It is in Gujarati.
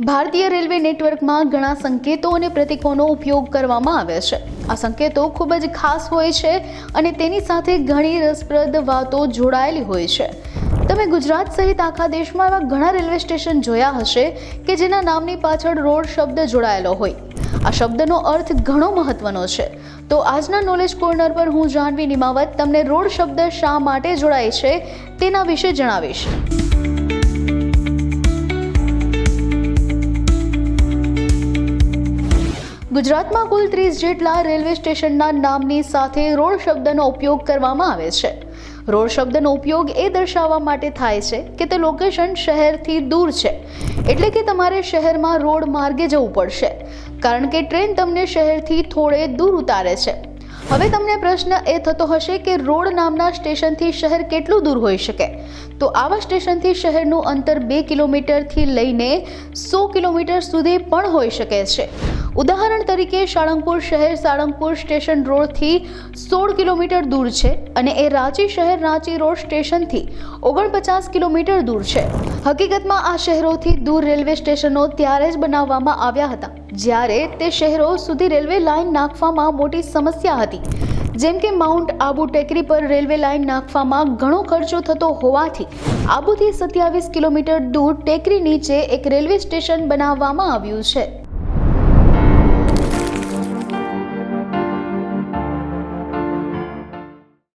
ભારતીય રેલવે નેટવર્કમાં ઘણા સંકેતો અને પ્રતીકોનો ઉપયોગ કરવામાં આવે છે. આ સંકેતો ખૂબ જ ખાસ હોય છે અને તેની સાથે ઘણી રસપ્રદ વાતો જોડાયેલી હોય છે. તમે ગુજરાત સહિત આખા દેશમાં એવા ઘણા રેલવે સ્ટેશન જોયા હશે કે જેના નામની પાછળ રોડ શબ્દ જોડાયેલો હોય. આ શબ્દનો અર્થ ઘણો મહત્વનો છે. તો આજના નોલેજ કોર્નર પર હું જાહ્નવી નિમાવત તમને રોડ શબ્દ શા માટે જોડાય છે તેના વિશે જણાવીશ. ગુજરાતમાં કુલ ત્રીસ જેટલા રેલવે સ્ટેશનના નામની સાથે રોડ શબ્દનો ઉપયોગ કરવામાં આવે છે. રોડ શબ્દનો ઉપયોગ એ દર્શાવવા માટે થાય છે કે તે લોકેશન શહેરથી દૂર છે. એટલે કે તમારે શહેરમાં રોડ માર્ગે જવું પડશે. કારણ કે ટ્રેન તમને શહેરથી થોડે દૂર ઉતારે છે. હવે તમને પ્રશ્ન એ થતો હશે કે રોડ નામના સ્ટેશનથી શહેર કેટલું દૂર હોઈ શકે? તો આવા સ્ટેશનથી શહેરનું અંતર બે કિલોમીટરથી લઈને સો કિલોમીટર સુધી પણ હોઈ શકે છે. ઉદાહરણ તરીકે સાળંગપુર શહેર સાળંગપુર સ્ટેશન રોડથી સોળ કિલોમીટર દૂર છે અને એ રાંચી શહેર રાંચી રોડ સ્ટેશનથી ઓગણપચાસ કિલોમીટર દૂર છે. હકીકતમાં આ શહેરોથી દૂર રેલવે સ્ટેશનો ત્યારે જ બનાવવામાં આવ્યા હતા, જ્યારે તે શહેરો સુધી રેલવે લાઇન નાખવામાં મોટી સમસ્યા હતી. જેમ કે માઉન્ટ આબુ ટેકરી પર રેલવે લાઇન નાખવામાં ઘણો ખર્ચો થતો હોવાથી આબુથી સત્યાવીસ કિલોમીટર દૂર ટેકરી નીચે એક રેલવે સ્ટેશન બનાવવામાં આવ્યું છે.